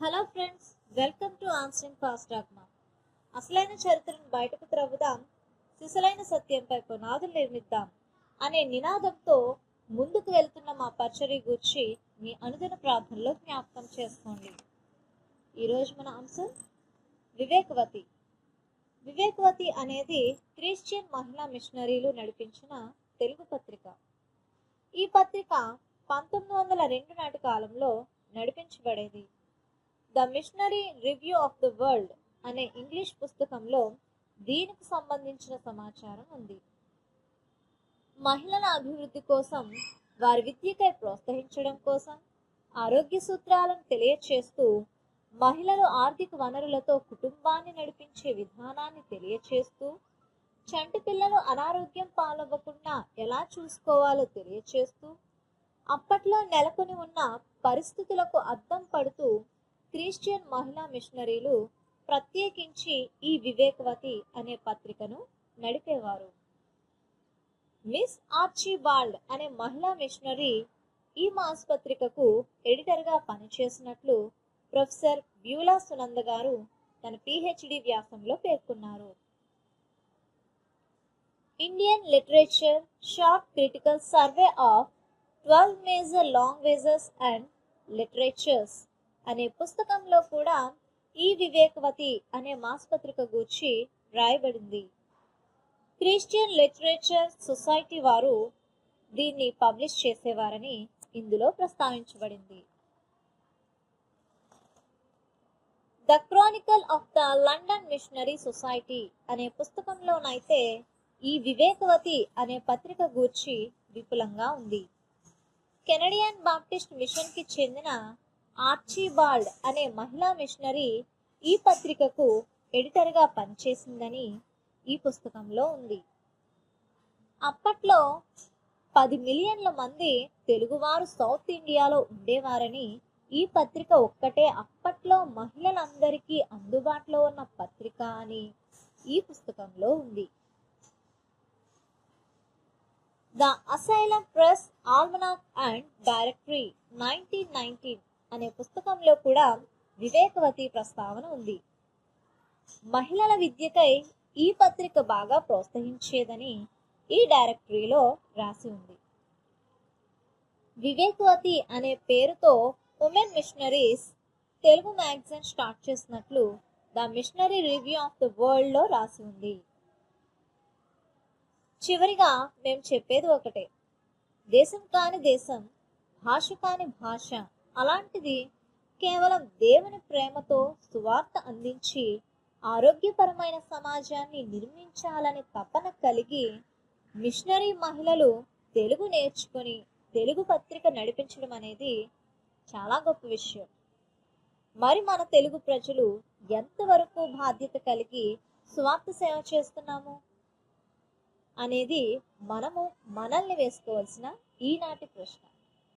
Hello friends welcome to ఆన్స్టింగ్ ఫాస్ట్ డాక్మా అసలైన చరిత్రను బయటకు త్రవ్వుదాం సిసలైన సత్యంపై పునాదులు నిర్మిద్దాం అనే నినాదంతో ముందుకు వెళ్తున్న మా పర్చరీ గురించి మీ అనుదిన ప్రార్థనలో జ్ఞాపకం చేసుకోండి. ఈరోజు మన అంశం వివేకవతి. వివేకవతి అనేది క్రిస్టియన్ మహిళా మిషనరీలు నడిపించిన తెలుగు పత్రిక. ఈ పత్రిక పంతొమ్మిది వందల రెండు నాటి కాలంలో నడిపించబడేది. The missionary review of the world అనే ఇంగ్లీష్ పుస్తకంలో దీనికి సంబంధించిన సమాచారం ఉంది. మహిళల అభివృద్ధి కోసం వారి విద్యకై ప్రోత్సహించడం కోసం ఆరోగ్య సూత్రాలను తెలియచేస్తూ మహిళలు ఆర్థిక వనరులతో కుటుంబాన్ని నడిపించే విధానాన్ని తెలియచేస్తూ చంటి పిల్లలు అనారోగ్యం పాలవ్వకుండా ఎలా చూసుకోవాలో తెలియచేస్తూ అప్పట్లో నెలకొని ఉన్న పరిస్థితులకు అద్దం పడుతూ క్రిస్టియన్ మహిళా మిషనరీలు ప్రత్యేకించి ఈ వివేకవతి అనే పత్రికను నడిపేవారు. మిస్ ఆర్చీబాల్డ్ అనే మహిళా మిషనరీ ఈ మాసపత్రికకు ఎడిటర్గా పనిచేసినట్లు ప్రొఫెసర్ బ్యూలా సునంద గారు తన పిహెచ్డి వ్యాసంలో పేర్కొన్నారు. Indian literature short critical survey of twelve major languages and literatures అనే పుస్తకంలో కూడా ఈ వివేకవతి అనే మాసపత్రిక గూర్చి రాయబడింది. క్రిస్టియన్ లిటరేచర్ సొసైటీ వారు దీన్ని పబ్లిష్ చేసేవారని ఇందులో ప్రస్తావించబడింది. The chronicle of the London missionary society అనే పుస్తకంలోనైతే ఈ వివేకవతి అనే పత్రిక గూర్చి విపులంగా ఉంది. కెనడియన్ బాప్టిస్ట్ మిషన్కి చెందిన ఆర్చీబాల్డ్ అనే మహిళా మిషనరీ ఈ పత్రికకు ఎడిటర్గా పనిచేసిందని ఈ పుస్తకంలో ఉంది. అప్పట్లో పది మిలియన్ల మంది తెలుగువారు సౌత్ ఇండియాలో ఉండేవారని ఈ పత్రిక ఒక్కటే. అప్పట్లో మహిళలందరికీ అందుబాటులో ఉన్న పత్రిక అని ఈ పుస్తకంలో ఉంది. The asylum press almanac and directory nineteen nineteen అనే పుస్తకంలో కూడా వివేకవతి ప్రస్తావన ఉంది. మహిళల విద్యకై ఈ పత్రిక బాగా ప్రోత్సహించేదని ఈ డైరెక్టరీలో రాసి ఉంది. వివేకవతి అనే పేరుతో women missionaries Telugu magazine start చేసినట్లు the missionary review of the వరల్డ్లో రాసి ఉంది. చివరిగా మేము చెప్పేది ఒకటే. దేశం కాని దేశం భాష కాని భాష అలాంటిది కేవలం దేవుని ప్రేమతో సువార్త అందించి ఆరోగ్యపరమైన సమాజాన్ని నిర్మించాలని తపన కలిగి మిషనరీ మహిళలు తెలుగు నేర్చుకొని తెలుగు పత్రిక నడిపించడం అనేది చాలా గొప్ప విషయం. మరి మన తెలుగు ప్రజలు ఎంతవరకు బాధ్యత కలిగి స్వార్థ సేవ చేస్తున్నాము అనేది మనము మనల్ని వేసుకోవాల్సిన ఈనాటి ప్రశ్న.